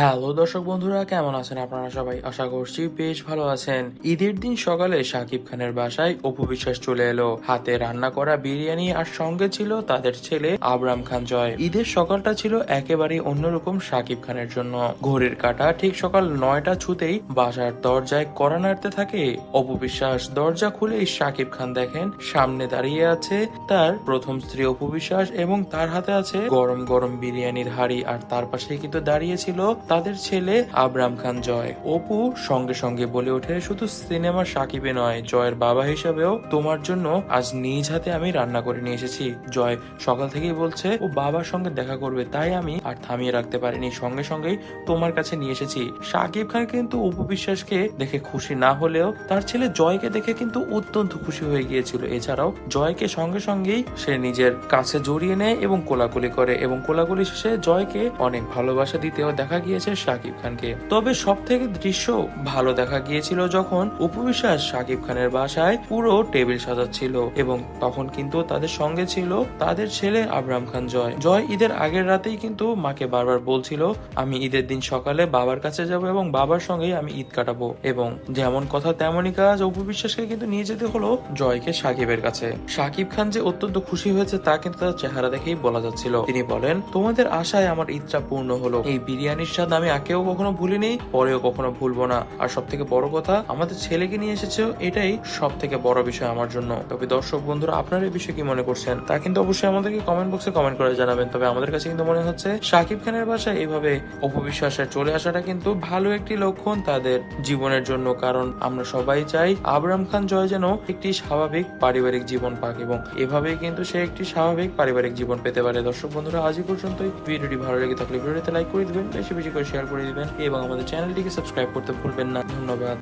Hello দর্শক বন্ধুরা, কেমন আছেন আপনারা সবাই? আশা করছি বেশ ভালো আছেন। ঈদের দিন সকালে শাকিব খানের বাসায় অপু বিশ্বাস চলে এলো। হাতে রান্না করা বিরিয়ানি আর সঙ্গে ছিল তাদের ছেলে আবরাম খান জয়। ঈদের সকালটা ছিল একেবারে অন্যরকম শাকিব খানের জন্য। ঘড়ির কাটা ঠিক সকাল নয়টা ছুতেই বাসার দরজায় কড়া নাড়তে থাকে অপু বিশ্বাস। দরজা খুলেই শাকিব খান দেখেন, সামনে দাঁড়িয়ে আছে তার প্রথম স্ত্রী অপু বিশ্বাস এবং তার হাতে আছে গরম গরম বিরিয়ানির হাড়ি। আর তার পাশে কিন্তু দাঁড়িয়ে ছিল তাদের ছেলে আবরাম খান জয়। অপু সঙ্গে সঙ্গে বলে ওঠে, শুধু সিনেমার সাকিবে নয়, জয়ের বাবা হিসাবেও তোমার জন্য আজ নিজ হাতে আমি রান্না করে নিয়ে এসেছি। জয় সকাল থেকেই বলছে, ও বাবার সঙ্গে দেখা করবে, তাই আমি আর থামিয়ে রাখতে পারিনি, সঙ্গে সঙ্গেই তোমার কাছে নিয়ে এসেছি। সাকিব খান কিন্তু অপু বিশ্বাসকে দেখে খুশি না হলেও তার ছেলে জয়কে দেখে কিন্তু অত্যন্ত খুশি হয়ে গিয়েছিল। এছাড়াও জয়কে সঙ্গে সঙ্গেই সে নিজের কাছে জড়িয়ে নেয় এবং কোলাকুলি করে এবং কোলাকুলি শেষে জয়কে অনেক ভালোবাসা দিতেও দেখা গিয়েছে শাকিব খানকে। তবে সব থেকে দৃশ্য ভালো দেখা গিয়েছিল যখন উপবিশ্বাস শাকিব খানের বাসায় পুরো টেবিল সাজাচ্ছিল এবং তখন কিন্তু তাদের সঙ্গে ছিল তাদের ছেলে আবরাম খান জয়। জয় ঈদের আগের রাতেই কিন্তু মাকে বারবার বলছিল, আমি ঈদের দিন সকালে বাবার কাছে যাব এবং বাবার সঙ্গেই আমি ঈদ কাটাবো। এবং যেমন কথা তেমনই কাজ উপবিশ্বাসকে কিন্তু নিয়ে যেতে হলো জয়কে সাকিবের কাছে। সাকিব খান যে অত্যন্ত খুশি হয়েছে তা কিন্তু তার চেহারা দেখেই বলা যাচ্ছিল। তিনি বলেন, তোমাদের আশায় আমার ঈদটা পূর্ণ হলো। এই বিরিয়ানির স্বাদ আমি আগেও কখনো ভুলিনি, পরেও কখনো ভুলবো না। আর সব থেকে বড় কথা, আমাদের ছেলেকে নিয়ে এসেছে, এটাই সব থেকে বড় বিষয় আমার জন্য। তবে দর্শক বন্ধুরা, আপনারা এই বিষয়ে কি মনে করছেন? তা কিন্তু অবশ্যই আমাদেরকে কমেন্ট বক্সে কমেন্ট করে জানাবেন। তবে আমাদের কাছে কিন্তু মনে হচ্ছে, সাকিব খানের বাসায় এইভাবে অপবিশ্বাসের চলে আসাটা কিন্তু ভালো একটি লক্ষণ তাদের জীবনের জন্য। কারণ আমরা সবাই চাই আবরাম খান জয় যেন একটি স্বাভাবিক পারিবারিক জীবন পাক এবং এভাবেই কিন্তু সে একটি স্বাভাবিক পারিবারিক জীবন পেতে পারে। দর্শক বন্ধুরা আজই পর্যন্তই। ভিডিওটি ভালো লেগে থাকলে ভিডিওতে লাইক করে দিবেন। বেশি করে শেয়ার করে দিবেন এবং আমাদের চ্যানেলটিকে সাবস্ক্রাইব করতে ভুলবেন না। ধন্যবাদ।